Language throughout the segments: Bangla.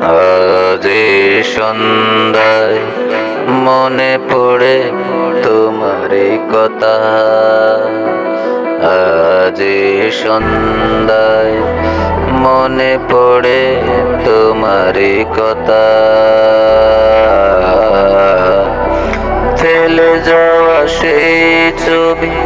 এই সন্ধ্যায় মনে পড়ে তোমারই কথা। আজ সন্ধ্যায় মনে পড়ে তোমারই কথা। ফেলে যাওয়া সেই ছবি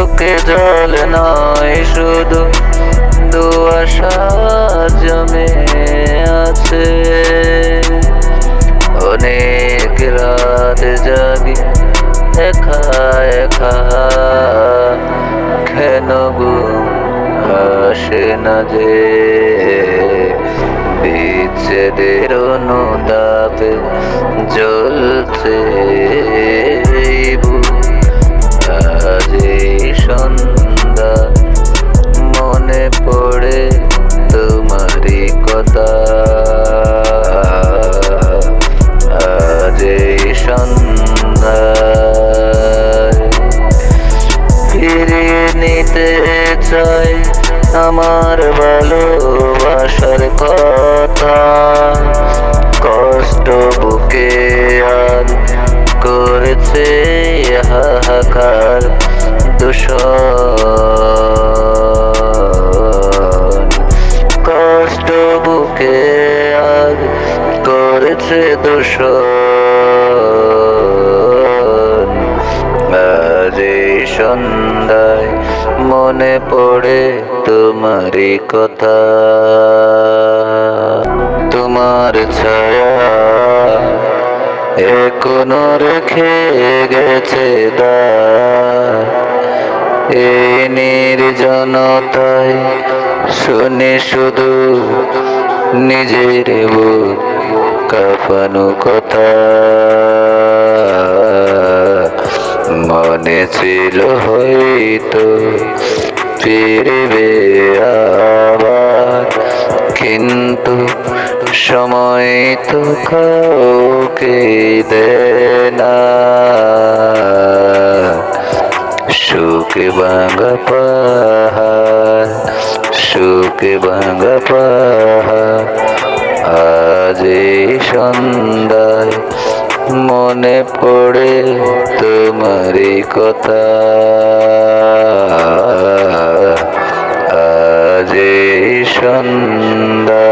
চোখে জল নয় শুধু দুয়াশা জমে আছে। অনেক রাত জাগি একা একা, কেন ঘুম আসে না যে? বিচ্ছেদের অনুতাপে জ্বলছে। কথা কষ্ট বুকে আর করেছে হাহাকার দূষণ। কষ্ট বুকে আর করেছে দূষণ। সন্ধ্যায় মনে পড়ে তোমারই কথা। তোমার ছায়া। এখনও রেখে গেছে দ্বার এই নির্জনতায় শুনে শুধু নিজের কাঁপানো কথা। মনে ছিল হয়তো ফিরবে আবার, কিন্তু সময় তো কাউকে দেয় না। সুখে ভাঙা পাহাড়, সুখে ভাঙা পাহাড়, আজ এই সন্ধ্যায় মনে পড়ে তোমারই কথা। আজ এই সন্ধ্যা